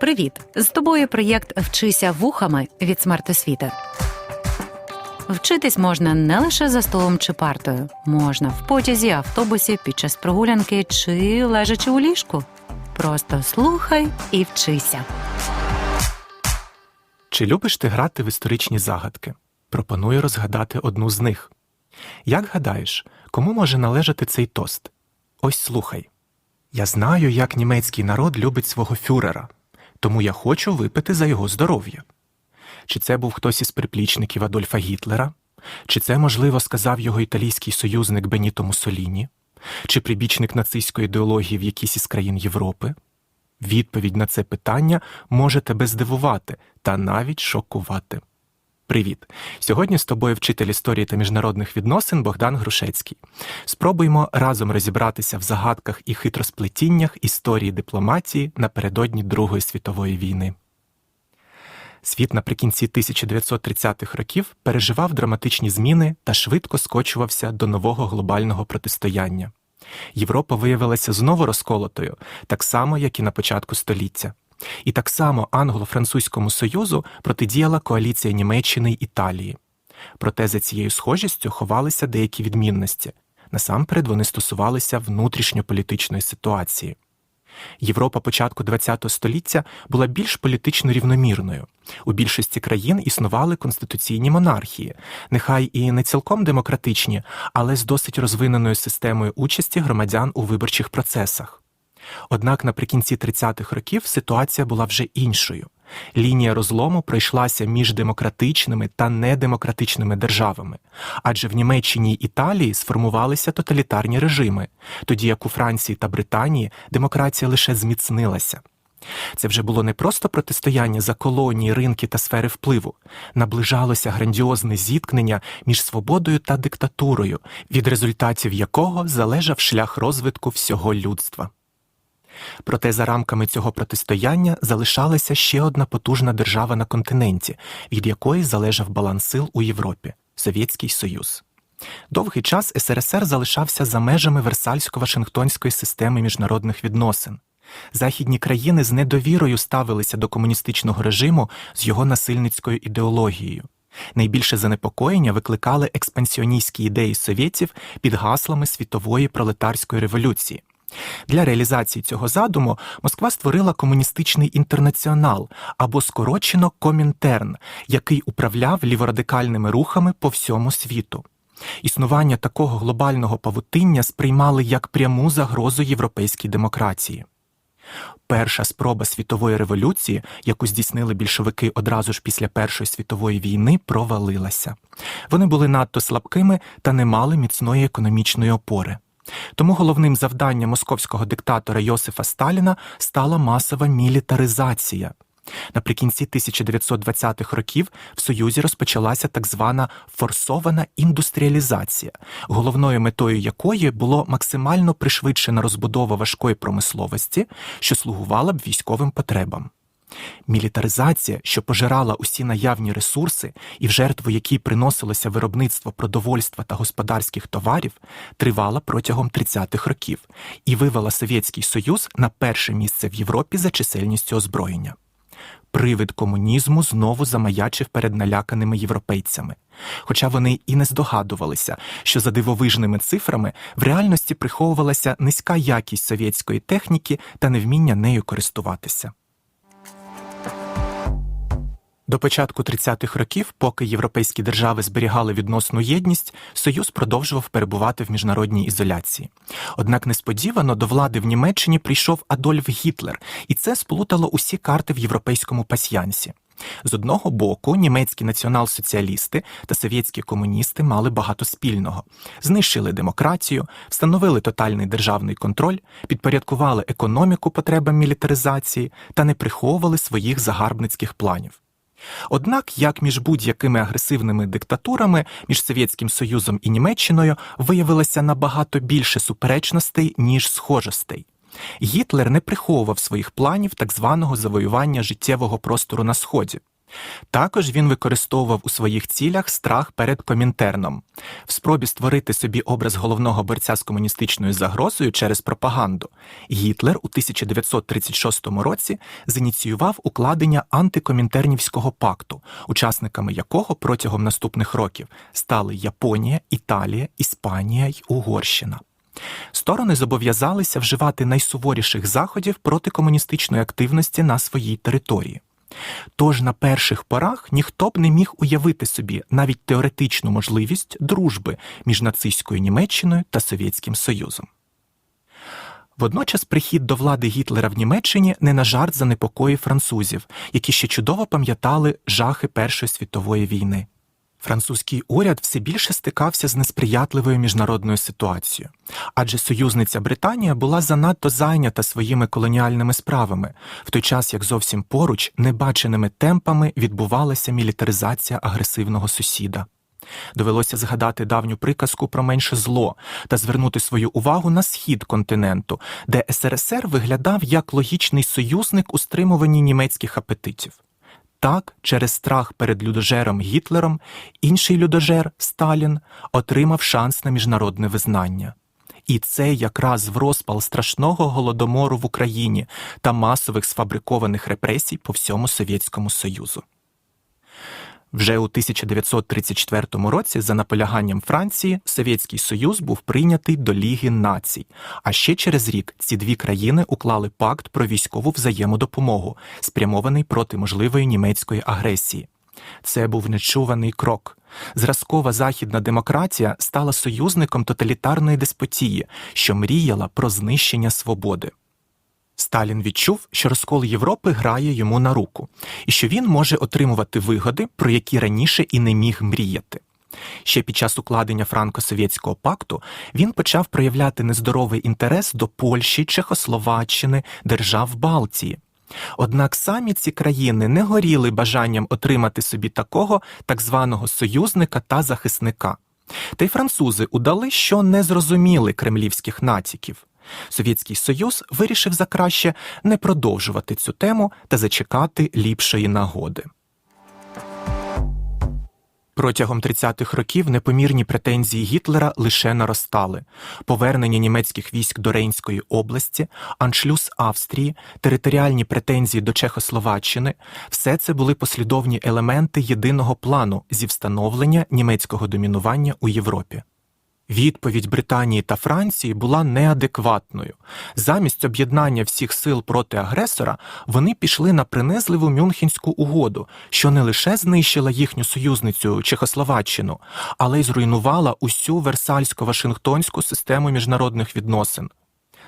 Привіт! З тобою проєкт Вчися вухами від смертосвіти. Вчитись можна не лише за столом чи партою, можна в потязі, автобусі, під час прогулянки чи лежачи у ліжку. Просто слухай і вчися. Чи любиш ти грати в історичні загадки? Пропоную розгадати одну з них. Як гадаєш, кому може належати цей тост? Ось слухай. Я знаю, як німецький народ любить свого фюрера, тому я хочу випити за його здоров'я. Чи це був хтось із приплічників Адольфа Гітлера? Чи це, можливо, сказав його італійський союзник Беніто Муссоліні? Чи прибічник нацистської ідеології в якійсь із країн Європи? Відповідь на це питання може тебе здивувати та навіть шокувати. Привіт! Сьогодні з тобою вчитель історії та міжнародних відносин Богдан Грушецький. Спробуємо разом розібратися в загадках і хитросплетіннях історії дипломатії напередодні Другої світової війни. Світ наприкінці 1930-х років переживав драматичні зміни та швидко скочувався до нового глобального протистояння. Європа виявилася знову розколотою, так само, як і на початку століття. І так само англо-французькому союзу протидіяла коаліція Німеччини й Італії. Проте за цією схожістю ховалися деякі відмінності. Насамперед вони стосувалися внутрішньополітичної ситуації. Європа початку ХХ століття була більш політично рівномірною. У більшості країн існували конституційні монархії, нехай і не цілком демократичні, але з досить розвиненою системою участі громадян у виборчих процесах. Однак наприкінці 30-х років ситуація була вже іншою. Лінія розлому пройшлася між демократичними та недемократичними державами, адже в Німеччині й Італії сформувалися тоталітарні режими, тоді як у Франції та Британії демократія лише зміцнилася. Це вже було не просто протистояння за колонії, ринки та сфери впливу, наближалося грандіозне зіткнення між свободою та диктатурою, від результатів якого залежав шлях розвитку всього людства. Проте за рамками цього протистояння залишалася ще одна потужна держава на континенті, від якої залежав баланс сил у Європі Совєтський Союз. Довгий час СРСР залишався за межами Версальсько-Вашингтонської системи міжнародних відносин. Західні країни з недовірою ставилися до комуністичного режиму з його насильницькою ідеологією. Найбільше занепокоєння викликали експансіоністські ідеї совєтів під гаслами світової пролетарської революції. Для реалізації цього задуму Москва створила комуністичний інтернаціонал або скорочено Комінтерн, який управляв ліворадикальними рухами по всьому світу. Існування такого глобального павутиння сприймали як пряму загрозу європейській демократії. Перша спроба світової революції, яку здійснили більшовики одразу ж після Першої світової війни, провалилася. Вони були надто слабкими та не мали міцної економічної опори. Тому головним завданням московського диктатора Йосифа Сталіна стала масова мілітаризація. Наприкінці 1920-х років в Союзі розпочалася так звана форсована індустріалізація, головною метою якої було максимально пришвидшена розбудова важкої промисловості, що слугувала б військовим потребам. Мілітаризація, що пожирала усі наявні ресурси і в жертву якій приносилося виробництво продовольства та господарських товарів, тривала протягом 30-х років і вивела Совєтський Союз на перше місце в Європі за чисельністю озброєння. Привид комунізму знову замаячив перед наляканими європейцями, хоча вони і не здогадувалися, що за дивовижними цифрами в реальності приховувалася низька якість совєтської техніки та невміння нею користуватися. До початку 30-х років, поки європейські держави зберігали відносну єдність, Союз продовжував перебувати в міжнародній ізоляції. Однак несподівано до влади в Німеччині прийшов Адольф Гітлер, і це сплутало усі карти в європейському пасьянсі. З одного боку, німецькі націонал-соціалісти та совєтські комуністи мали багато спільного, знищили демократію, встановили тотальний державний контроль, підпорядкували економіку потребам мілітаризації та не приховували своїх загарбницьких планів. Однак, як між будь-якими агресивними диктатурами, між Совєтським Союзом і Німеччиною виявилося набагато більше суперечностей, ніж схожостей. Гітлер не приховував своїх планів так званого завоювання життєвого простору на Сході. Також він використовував у своїх цілях страх перед комінтерном в спробі створити собі образ головного борця з комуністичною загрозою через пропаганду. Гітлер у 1936 році зініціював укладення антикомінтернівського пакту, учасниками якого протягом наступних років стали Японія, Італія, Іспанія й Угорщина. Сторони зобов'язалися вживати найсуворіших заходів проти комуністичної активності на своїй території. Тож на перших порах ніхто б не міг уявити собі навіть теоретичну можливість дружби між нацистською Німеччиною та Совєтським Союзом. Водночас прихід до влади Гітлера в Німеччині не на жарт занепокоїв французів, які ще чудово пам'ятали жахи Першої світової війни. Французький уряд все більше стикався з несприятливою міжнародною ситуацією, адже союзниця Британія була занадто зайнята своїми колоніальними справами, в той час як зовсім поруч небаченими темпами відбувалася мілітаризація агресивного сусіда. Довелося згадати давню приказку про менше зло та звернути свою увагу на схід континенту, де СРСР виглядав як логічний союзник у стримуванні німецьких апетитів. Так, через страх перед людожером Гітлером, інший людожер Сталін отримав шанс на міжнародне визнання. І це якраз в розпал страшного голодомору в Україні та масових сфабрикованих репресій по всьому Совєтському Союзу. Вже у 1934 році, за наполяганням Франції, Совєтський Союз був прийнятий до Ліги націй. А ще через рік ці дві країни уклали пакт про військову взаємодопомогу, спрямований проти можливої німецької агресії. Це був нечуваний крок. Зразкова західна демократія стала союзником тоталітарної деспотії, що мріяла про знищення свободи. Сталін відчув, що розкол Європи грає йому на руку, і що він може отримувати вигоди, про які раніше і не міг мріяти. Ще під час укладення Франко-Совєтського пакту він почав проявляти нездоровий інтерес до Польщі, Чехословаччини, держав Балтії. Однак самі ці країни не горіли бажанням отримати собі такого так званого союзника та захисника. Та й французи удали, що не зрозуміли кремлівських натяків. Совєтський Союз вирішив за краще не продовжувати цю тему та зачекати ліпшої нагоди. Протягом 30-х років непомірні претензії Гітлера лише наростали. Повернення німецьких військ до Рейнської області, аншлюз Австрії, територіальні претензії до Чехословаччини все це були послідовні елементи єдиного плану зі встановлення німецького домінування у Європі. Відповідь Британії та Франції була неадекватною. Замість об'єднання всіх сил проти агресора вони пішли на принизливу Мюнхенську угоду, що не лише знищила їхню союзницю Чехословаччину, але й зруйнувала усю версальсько-вашингтонську систему міжнародних відносин.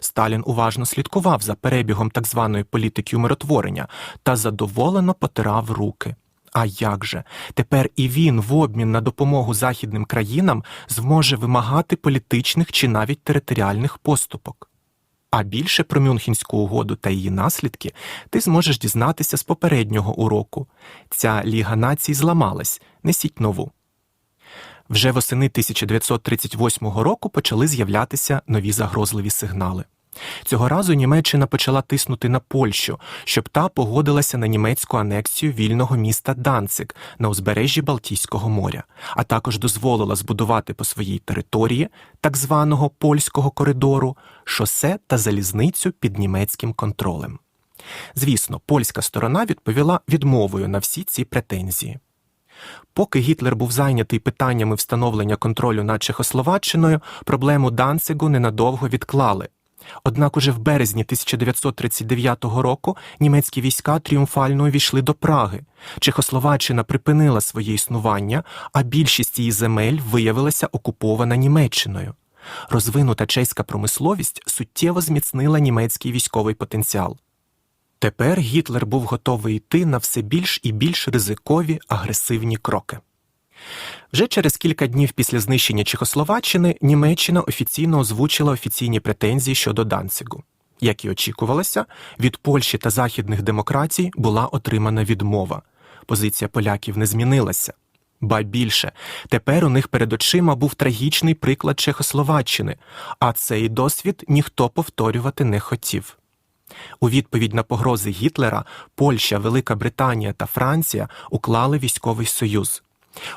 Сталін уважно слідкував за перебігом так званої політики умиротворення та задоволено потирав руки. А як же тепер і він в обмін на допомогу західним країнам зможе вимагати політичних чи навіть територіальних поступок? А більше про Мюнхенську угоду та її наслідки ти зможеш дізнатися з попереднього уроку. Ця Ліга націй зламалась, несіть нову. Вже восени 1938 року почали з'являтися нові загрозливі сигнали. Цього разу Німеччина почала тиснути на Польщу, щоб та погодилася на німецьку анексію вільного міста Данцик на узбережжі Балтійського моря, а також дозволила збудувати по своїй території так званого польського коридору шосе та залізницю під німецьким контролем. Звісно, польська сторона відповіла відмовою на всі ці претензії. Поки Гітлер був зайнятий питаннями встановлення контролю над Чехословаччиною, проблему Данцигу ненадовго відклали. Однак уже в березні 1939 року німецькі війська тріумфально увійшли до Праги. Чехословаччина припинила своє існування, а більшість її земель виявилася окупована Німеччиною. Розвинута чеська промисловість суттєво зміцнила німецький військовий потенціал. Тепер Гітлер був готовий йти на все більш і більш ризикові агресивні кроки. Вже через кілька днів після знищення Чехословаччини Німеччина офіційно озвучила офіційні претензії щодо Данцигу. Як і очікувалося, від Польщі та західних демократій була отримана відмова. Позиція поляків не змінилася. Ба більше, тепер у них перед очима був трагічний приклад Чехословаччини, а цей досвід ніхто повторювати не хотів. У відповідь на погрози Гітлера Польща, Велика Британія та Франція уклали військовий союз.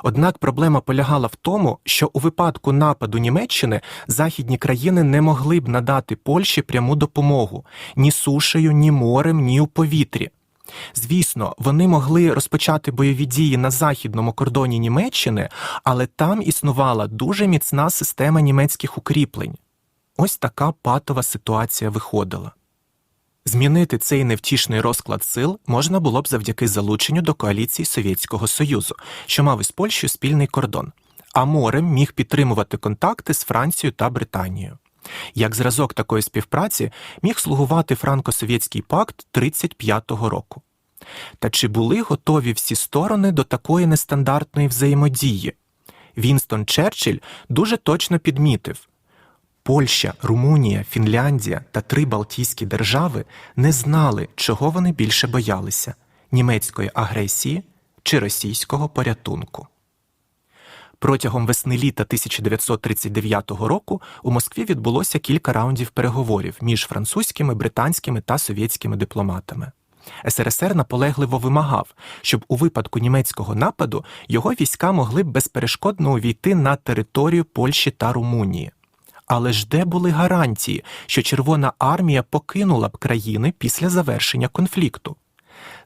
Однак проблема полягала в тому, що у випадку нападу Німеччини західні країни не могли б надати Польщі пряму допомогу ні сушею, ні морем, ні у повітрі. Звісно, вони могли розпочати бойові дії на західному кордоні Німеччини, але там існувала дуже міцна система німецьких укріплень. Ось така патова ситуація виходила. Змінити цей невтішний розклад сил можна було б завдяки залученню до коаліції Совєтського Союзу, що мав із Польщею спільний кордон, а морем міг підтримувати контакти з Францією та Британією. Як зразок такої співпраці міг слугувати Франко-Совєтський пакт 35-го року. Та чи були готові всі сторони до такої нестандартної взаємодії? Вінстон Черчилль дуже точно підмітив, Польща, Румунія, Фінляндія та три Балтійські держави не знали, чого вони більше боялися німецької агресії чи російського порятунку. Протягом весни літа 1939 року у Москві відбулося кілька раундів переговорів між французькими, британськими та совєтськими дипломатами. СРСР наполегливо вимагав, щоб у випадку німецького нападу його війська могли б безперешкодно увійти на територію Польщі та Румунії. Але ж де були гарантії, що Червона армія покинула б країни після завершення конфлікту?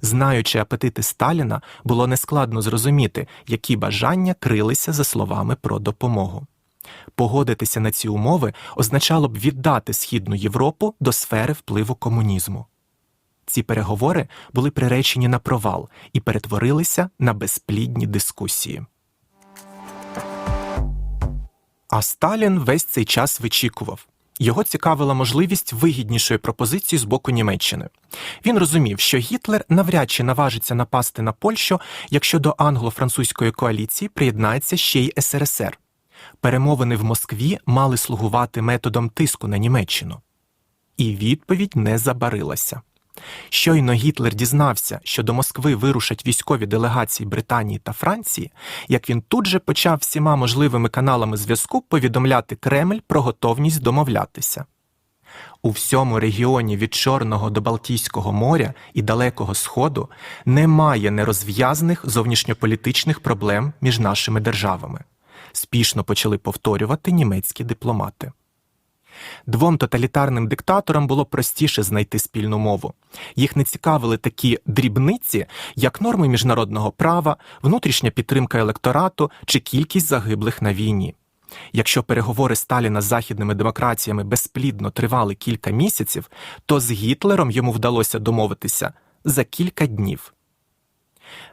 Знаючи апетити Сталіна, було нескладно зрозуміти, які бажання крилися за словами про допомогу. Погодитися на ці умови означало б віддати Східну Європу до сфери впливу комунізму. Ці переговори були приречені на провал і перетворилися на безплідні дискусії. А Сталін весь цей час вичікував. Його цікавила можливість вигіднішої пропозиції з боку Німеччини. Він розумів, що Гітлер навряд чи наважиться напасти на Польщу, якщо до англо-французької коаліції приєднається ще й СРСР. Перемовини в Москві мали слугувати методом тиску на Німеччину. І відповідь не забарилася. Щойно Гітлер дізнався, що до Москви вирушать військові делегації Британії та Франції, як він тут же почав всіма можливими каналами зв'язку повідомляти Кремль про готовність домовлятися. У всьому регіоні від Чорного до Балтійського моря і Далекого Сходу немає нерозв'язаних зовнішньополітичних проблем між нашими державами. Спішно почали повторювати німецькі дипломати. Двом тоталітарним диктаторам було простіше знайти спільну мову. Їх не цікавили такі дрібниці, як норми міжнародного права, внутрішня підтримка електорату чи кількість загиблих на війні. Якщо переговори Сталіна з західними демократіями безплідно тривали кілька місяців, то з Гітлером йому вдалося домовитися за кілька днів.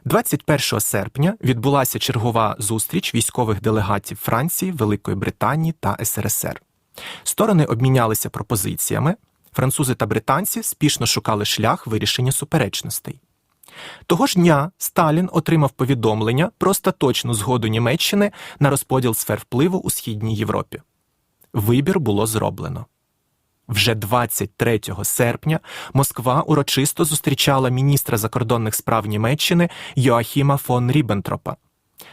21 серпня відбулася чергова зустріч військових делегатів Франції, Великої Британії та СРСР. Сторони обмінялися пропозиціями, французи та британці спішно шукали шлях вирішення суперечностей. Того ж дня Сталін отримав повідомлення про остаточну згоду Німеччини на розподіл сфер впливу у Східній Європі. Вибір було зроблено. Вже 23 серпня Москва урочисто зустрічала міністра закордонних справ Німеччини Йоахіма фон Ріббентропа.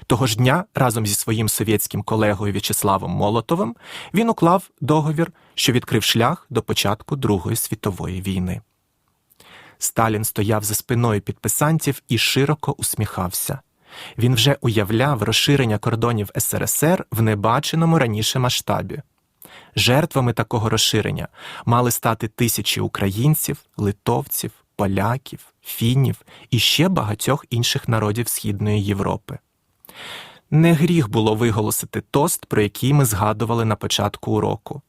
Того ж дня разом зі своїм совєтським колегою В'ячеславом Молотовим він уклав договір, що відкрив шлях до початку Другої світової війни. Сталін стояв за спиною підписантів і широко усміхався. Він вже уявляв розширення кордонів СРСР в небаченому раніше масштабі. Жертвами такого розширення мали стати тисячі українців, литовців, поляків, фінів і ще багатьох інших народів Східної Європи. Не гріх було виголосити тост, про який ми згадували на початку уроку.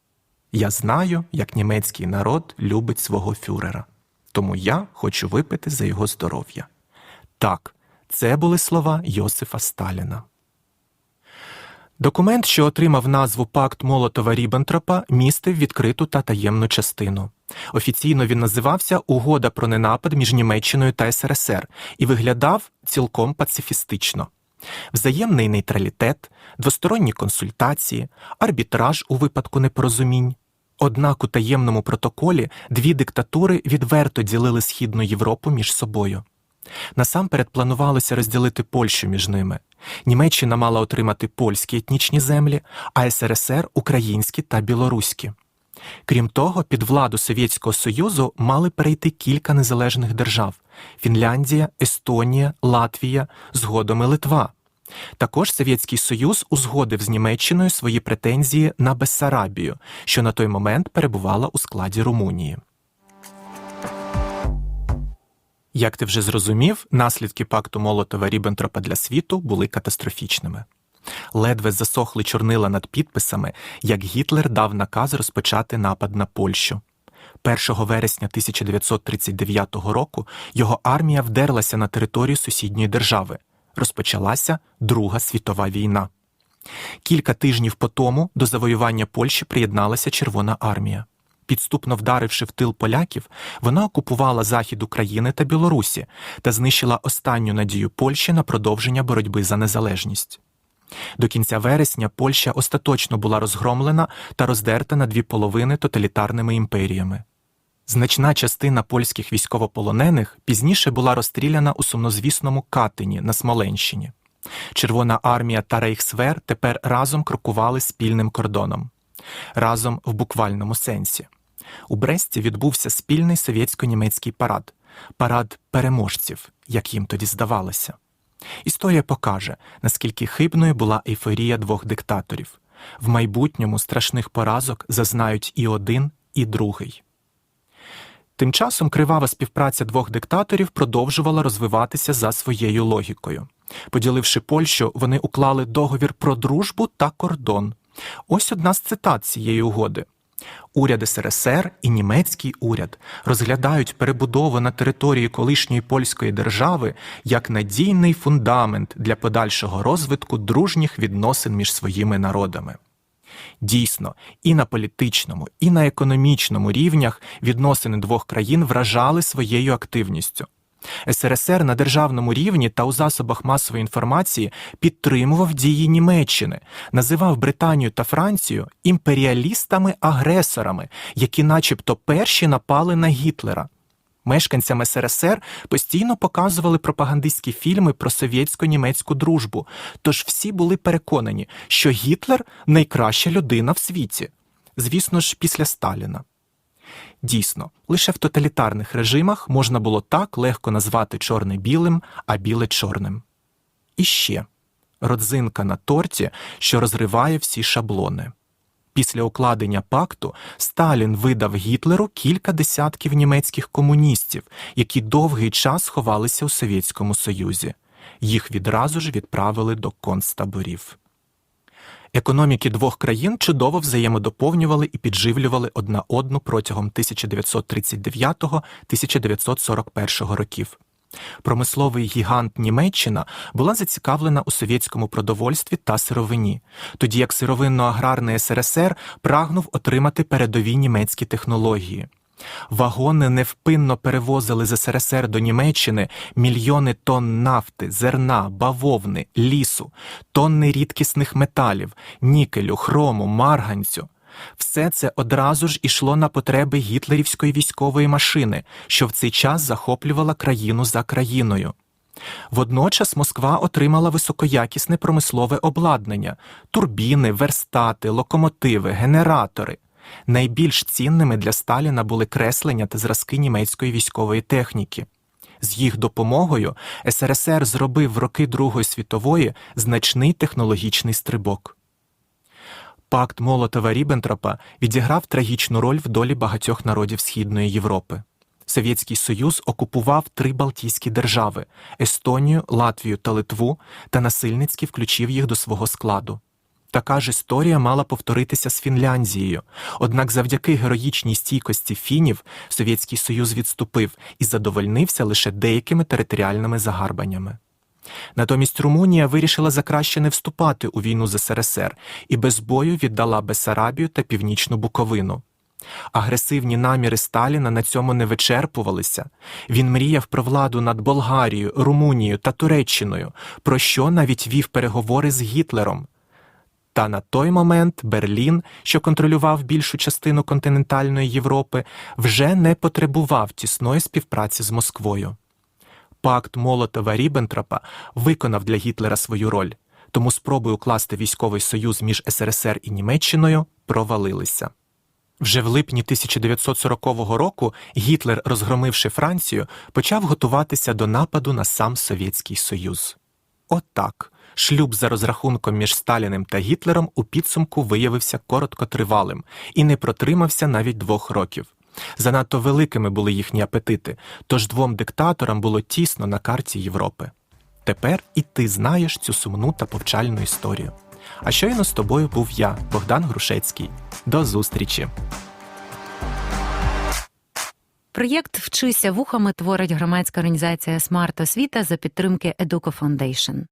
Я знаю, як німецький народ любить свого фюрера, тому я хочу випити за його здоров'я. Так, це були слова Йосифа Сталіна. Документ, що отримав назву Пакт Молотова Ріббентропа, містив відкриту та таємну частину. Офіційно він називався Угода про ненапад між Німеччиною та СРСР і виглядав цілком пацифістично. Взаємний нейтралітет, двосторонні консультації, арбітраж у випадку непорозумінь. Однак у таємному протоколі дві диктатури відверто ділили Східну Європу між собою. Насамперед планувалося розділити Польщу між ними. Німеччина мала отримати польські етнічні землі, а СРСР українські та білоруські. Крім того, під владу Совєтського Союзу мали перейти кілька незалежних держав: Фінляндія, Естонія, Латвія, згодом і Литва. Також Совєтський Союз узгодив з Німеччиною свої претензії на Бессарабію, що на той момент перебувала у складі Румунії. Як ти вже зрозумів, наслідки пакту Молотова Ріббентропа для світу були катастрофічними. Ледве засохли чорнила над підписами, як Гітлер дав наказ розпочати напад на Польщу. 1 вересня 1939 року його армія вдерлася на територію сусідньої держави. Розпочалася Друга світова війна. Кілька тижнів по тому до завоювання Польщі приєдналася Червона армія. Підступно вдаривши в тил поляків, вона окупувала захід України та Білорусі та знищила останню надію Польщі на продовження боротьби за незалежність. До кінця вересня Польща остаточно була розгромлена та роздерта на дві половини тоталітарними імперіями. Значна частина польських військовополонених пізніше була розстріляна у сумнозвісному Катині на Смоленщині. Червона армія та Рейхсвер тепер разом крокували спільним кордоном, разом в буквальному сенсі. У Бресті відбувся спільний совєтсько-німецький парад, парад переможців, як їм тоді здавалося. Історія покаже, наскільки хибною була ейфорія двох диктаторів. В майбутньому страшних поразок зазнають і один, і другий. Тим часом кривава співпраця двох диктаторів продовжувала розвиватися за своєю логікою. Поділивши Польщу, вони уклали договір про дружбу та кордон. Ось одна з цитат цієї угоди. Уряд СРСР і німецький уряд розглядають перебудову на території колишньої польської держави як надійний фундамент для подальшого розвитку дружніх відносин між своїми народами. Дійсно, і на політичному, і на економічному рівнях відносини двох країн вражали своєю активністю. СРСР на державному рівні та у засобах масової інформації підтримував дії Німеччини, називав Британію та Францію імперіалістами-агресорами, які, начебто, перші напали на Гітлера. Мешканцям СРСР постійно показували пропагандистські фільми про совєтсько-німецьку дружбу, тож всі були переконані, що Гітлер найкраща людина в світі, звісно ж, після Сталіна. Дійсно, лише в тоталітарних режимах можна було так легко назвати чорне білим, а біле чорним. І ще родзинка на торті, що розриває всі шаблони. Після укладення пакту Сталін видав Гітлеру кілька десятків німецьких комуністів, які довгий час ховалися у Совєтському Союзі. Їх відразу ж відправили до концтаборів. Економіки двох країн чудово взаємодоповнювали і підживлювали одна одну протягом 1939-1941 років. Промисловий гігант Німеччина була зацікавлена у совєтському продовольстві та сировині, тоді як сировинно-аграрний СРСР прагнув отримати передові німецькі технології. Вагони невпинно перевозили з СРСР до Німеччини мільйони тонн нафти, зерна, бавовни, лісу, тонни рідкісних металів, нікелю, хрому, марганцю. Все це одразу ж ішло на потреби гітлерівської військової машини, що в цей час захоплювала країну за країною. Водночас Москва отримала високоякісне промислове обладнання, турбіни, верстати, локомотиви, генератори. Найбільш цінними для Сталіна були креслення та зразки німецької військової техніки. З їх допомогою СРСР зробив в роки Другої світової значний технологічний стрибок. Пакт Молотова Ріббентропа відіграв трагічну роль в долі багатьох народів Східної Європи. Совєтський Союз окупував три Балтійські держави Естонію, Латвію та Литву та насильницьки включив їх до свого складу. Така ж історія мала повторитися з Фінляндією, однак завдяки героїчній стійкості фінів Совєтський Союз відступив і задовольнився лише деякими територіальними загарбаннями. Натомість Румунія вирішила закраще не вступати у війну з СРСР і без бою віддала Бесарабію та Північну Буковину. Агресивні наміри Сталіна на цьому не вичерпувалися. Він мріяв про владу над Болгарією, Румунією та Туреччиною, про що навіть вів переговори з Гітлером. Та на той момент Берлін, що контролював більшу частину континентальної Європи, вже не потребував тісної співпраці з Москвою. Пакт Молотова Ріббентропа виконав для Гітлера свою роль, тому спроби укласти військовий союз між СРСР і Німеччиною провалилися. Вже в липні 1940 року Гітлер, розгромивши Францію, почав готуватися до нападу на сам Совєтський Союз. Отак, шлюб за розрахунком між Сталіним та Гітлером у підсумку виявився короткотривалим і не протримався навіть двох років. Занадто великими були їхні апетити, тож двом диктаторам було тісно на карті Європи. Тепер і ти знаєш цю сумну та повчальну історію. А щойно з тобою був я, Богдан Грушецький. До зустрічі! Проєкт Вчися вухами творить громадська організація Смарт Освіта за підтримки Educo Foundation.